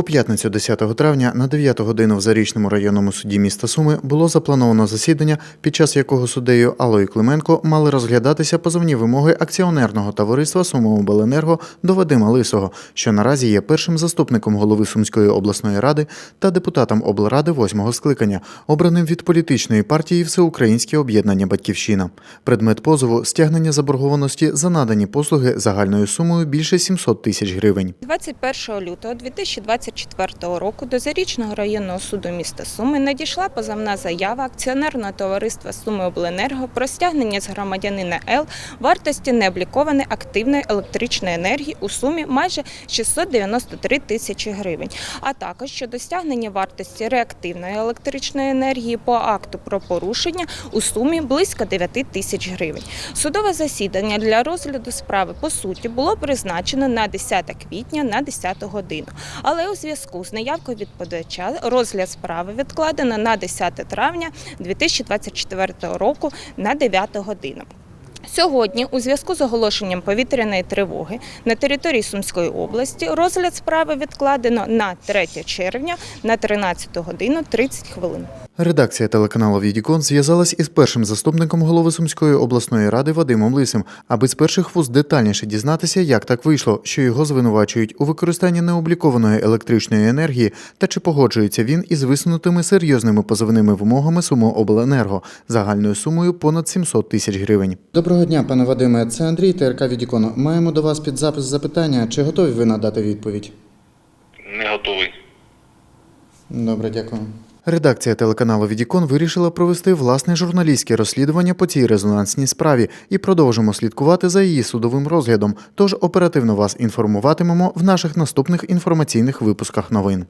У п'ятницю 10 травня на 9 годину в Зарічному районному суді міста Суми було заплановано засідання, під час якого суддею Аллою Клименко мали розглядатися позовні вимоги акціонерного товариства «Сумиобленерго» до Вадима Лисого, що наразі є першим заступником голови Сумської обласної ради та депутатом облради восьмого скликання, обраним від політичної партії Всеукраїнське об'єднання Батьківщина. Предмет позову стягнення заборгованості за надані послуги загальною сумою більше 700 тисяч гривень. 21 лютого 2024 року до Зарічного районного суду міста Суми надійшла позовна заява акціонерного товариства «Сумиобленерго» про стягнення з громадянина Л вартості необлікованої активної електричної енергії у сумі майже 693 тисячі гривень, а також щодо стягнення вартості реактивної електричної енергії по акту про порушення у сумі близько 9 тисяч гривень. Судове засідання для розгляду справи по суті було призначено на 10 квітня на 10 годину. Але зв'язку з неявкою відповідача розгляд справи відкладено на 10 травня 2024 року на 9 годину. Сьогодні, у зв'язку з оголошенням повітряної тривоги на території Сумської області, розгляд справи відкладено на 3 червня на 13 годину 30 хвилин. Редакція телеканалу Відікон зв'язалась із першим заступником голови Сумської обласної ради Вадимом Лисим, аби з перших вуст детальніше дізнатися, як так вийшло, що його звинувачують у використанні необлікованої електричної енергії та чи погоджується він із висунутими серйозними позовними вимогами Сумиобленерго загальною сумою понад 700 тисяч гривень. Доброго дня, пане Вадиме. Це Андрій ТРК Відікон. Маємо до вас під запис запитання. Чи готові ви надати відповідь? Не готовий. Добре, дякую. Редакція телеканалу Відікон вирішила провести власне журналістське розслідування по цій резонансній справі і продовжимо слідкувати за її судовим розглядом. Тож оперативно вас інформуватимемо в наших наступних інформаційних випусках новин.